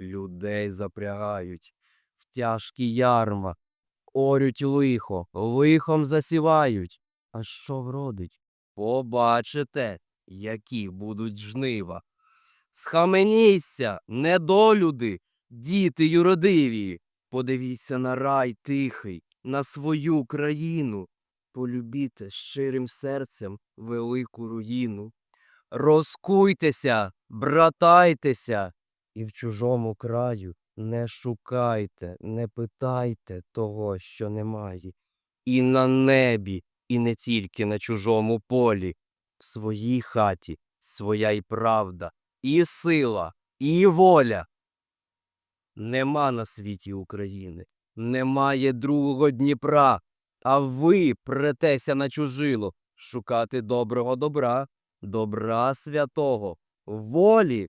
людей запрягають, в тяжкі ярма, орють лихо, лихом засівають. А що вродить? Побачите, які будуть жнива. Схаменіться, недолюди, діти юродиві. Подивіться на рай тихий, на свою країну. Полюбіте щирим серцем велику руїну. Розкуйтеся, братайтеся, і в чужому краю не шукайте, не питайте того, що немає. І на небі, і не тільки на чужому полі, в своїй хаті своя й правда, і сила, і воля. Нема на світі України, немає другого Дніпра, а ви претеся на чужило шукати доброго добра, добра святого, волі,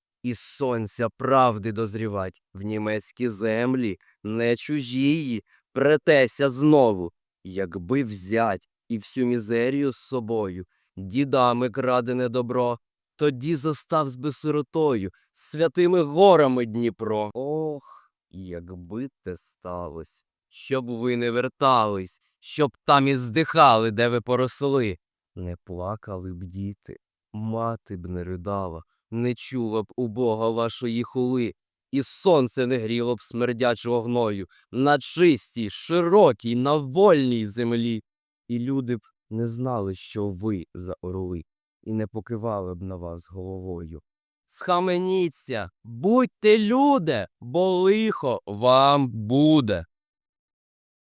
і сонця правди дозрівать в німецькі землі, не чужії, претеся знову, якби взять і всю мізерію з собою, дідами крадене добро, тоді зостав з безсиротою, з святими горами Дніпро. Ох, якби те сталось, щоб ви не вертались, щоб там і здихали, де ви поросли. Не плакали б діти, мати б не ридала, не чула б у Бога вашої хули, і сонце не гріло б смердячого гною на чистій, широкій, на вольній землі. І люди б не знали, що ви за орли, і не покивали б на вас головою. Схаменіться, будьте люди, бо лихо вам буде.